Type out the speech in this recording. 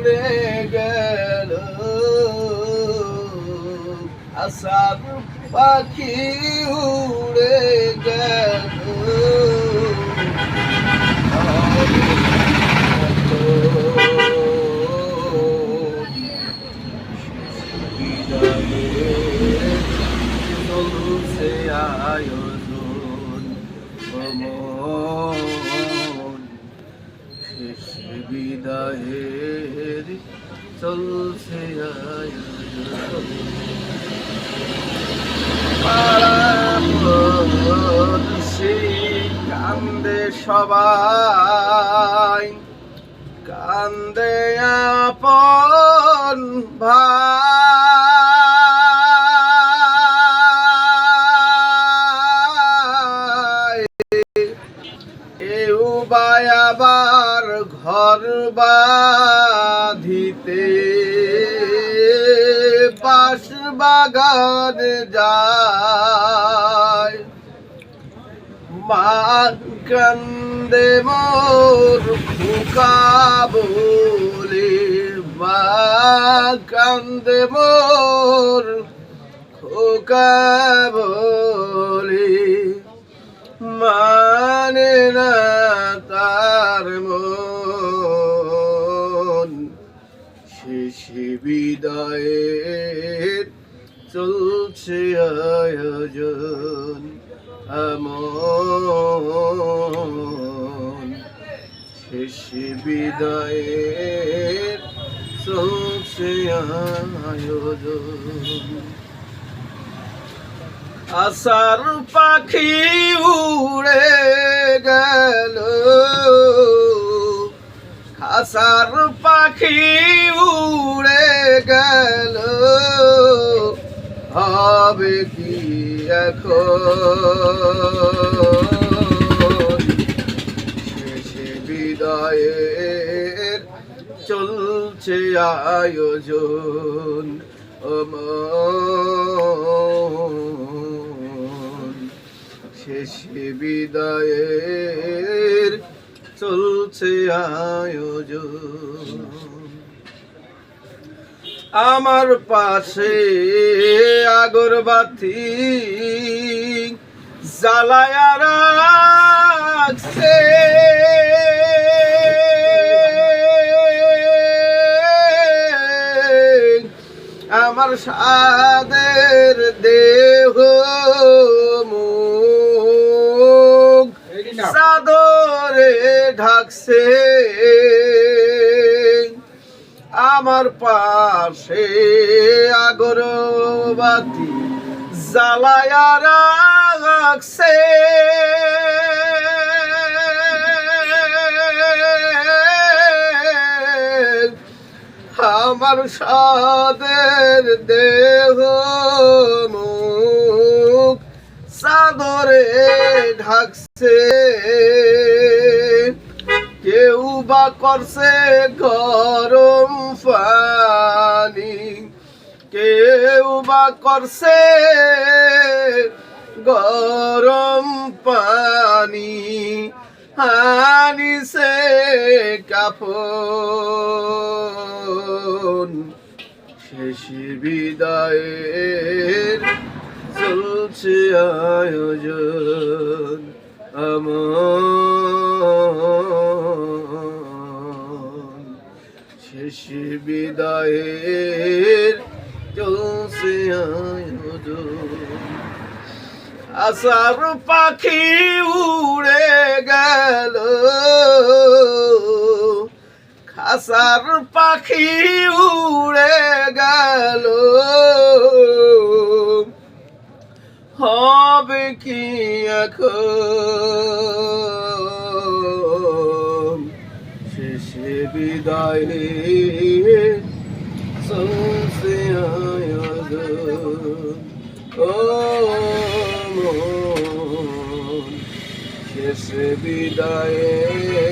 উড়ে গেল। আসার পাখি উড়ে গেল। আয়োজন বিদায়ের চলছে কান্দে সবাই কান্দে আপন ভাই। কেউ বা আবার ঘর বাঁধিতে বাস বাগান যায়। মা কান্দে মোর ফুকা বলে মা কান্দে মোর খোকা শেষ বিদায়ের চলছে আয়োজন আমন। শেষ বিদায়ের চলছে আয়োজন। আসার পাখি উড়ে গেল আসার পাখি উড়ে গেল। হবে কি এখন? শেষে বিদায়ের চলছে আয়োজন। শেষে বিদায়ের চলছে আয়োজন। আমার পাশে আগরবাতি জ্বালায়া রাখছে। আমার সাদের দেহ চাদরে ঢাকছে। আমার পাশে আগরবাতি জ্বালায়া রাখছে। আমার সাদের দেহ চাদরে ঢাকছে। কেউ বা করছে গরম পানি। কেউ বা করছে গরম পানি। হানিছে কাপন শেষ বিদায়ের চলছে আয়োজন আমন শেষ বিদায়ের চলছে আয়োজন। আসার পাখি উড়ে গেল। খাসার পাখি উড়ে গেল। হবে কি এখন শেষে বিদায় চলছে আয়োজন ও মন শেষে বিদায়ের